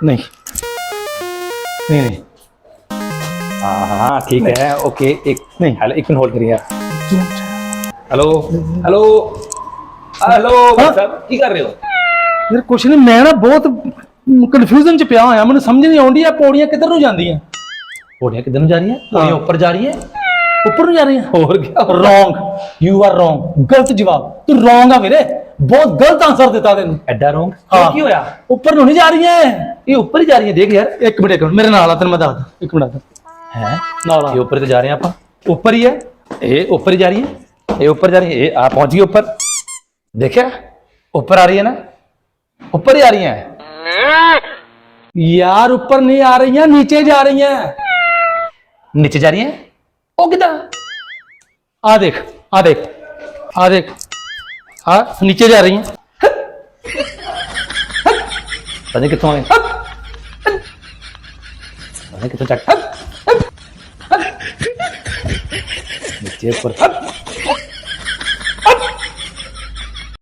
नहीं नहीं नहीं हाँ हाँ ठीक है ओके एक नहीं। हेलो एक मिनट होल्ड करिए हेलो हेलो हेलो हाँ? साहब ਕੀ ਕਰ ਰਹੇ ਹੋ ਯਾਰ ਕੁਛ ਨਹੀਂ ਮੈਂ ਨਾ ਬਹੁਤ ਕਨਫਿਊਜ਼ਨ ਚ ਪਿਆ ਹੋਇਆ ਮੈਨੂੰ ਸਮਝ ਨਹੀਂ ਆਉਂਦੀ ਆ ਪੌੜੀਆਂ ਕਿੱਧਰ ਨੂੰ ਜਾਂਦੀਆਂ ਪੌੜੀਆਂ ਕਿੱਧਰ ਨੂੰ ਜਾ ਰਹੀਆਂ ਪੌੜੀਆਂ ਉੱਪਰ ਜਾ ਰਹੀਆਂ ਉੱਪਰ ਨੂੰ ਜਾ ਰਹੀਆਂ ਹੋਰ ਕੀ ਰੋਂਗ ਯੂ ਆਰ ਰੋਂਗ ਗਲਤ ਜਵਾਬ ਤੂੰ ਰੋਂਗ ਆ ਵੀਰੇ ਬਹੁਤ ਗਲਤ ਆਨਸਰ ਦਿੱਤਾ ਤੈਨੂੰ। ਐਡਾ ਰੋਂਗ ਹਾਂ। ਕੀ ਹੋਇਆ? ਉੱਪਰ ਨੂੰ ਨਹੀਂ ਜਾ ਰਹੀਆਂ ਇਹ। ਉੱਪਰ ਹੀ ਜਾ ਰਹੀਆਂ ਦੇਖ ਯਾਰ। ਇੱਕ ਮਿੰਟ ਇੱਕ ਮਿੰਟ। ਮੇਰੇ ਨਾਲ ਆ ਤੈਨੂੰ ਮੈਂ ਦੱਸਦਾ। ਇੱਕ ਮਿੰਟ ਆ ਹੈ? ਨਾਲ ਆ। ਇਹ ਉੱਪਰ ਤੇ ਜਾ ਰਹੇ ਹਾਂ ਆਪਾਂ। ਉੱਪਰ ਹੀ ਹੈ। ਇਹ ਉੱਪਰ ਹੀ ਜਾ ਰਹੀ ਹੈ। ਇਹ ਉੱਪਰ ਜਾ ਰਹੀ ਹੈ। ਇਹ ਆ ਪਹੁੰਚ ਗਈ ਉੱਪਰ। ਦੇਖਿਆ? ਉੱਪਰ ਆ ਰਹੀ ਹੈ ਨਾ? ਉੱਪਰ ਹੀ ਆ ਰਹੀਆਂ। ਯਾਰ ਉੱਪਰ ਨਹੀਂ ਆ ਰਹੀਆਂ ਨੀਚੇ ਜਾ ਰਹੀਆਂ। ਨੀਚੇ ਜਾ ਰਹੀਆਂ? ਉਹ ਕਿਦਾਂ? ਆ ਦੇਖ ਆ ਦੇਖ ਆ ਦੇਖ। ਆ ਨੀਚੇ ਜਾ ਰਹੀਆਂ ਪਤਾ ਨਹੀਂ ਕਿੱਥੋਂ ਆਏ। ਪਤਾ ਨਹੀਂ ਕਿੱਥੋਂ ਚੱਕ। ਨੀਚੇ ਉੱਪਰ।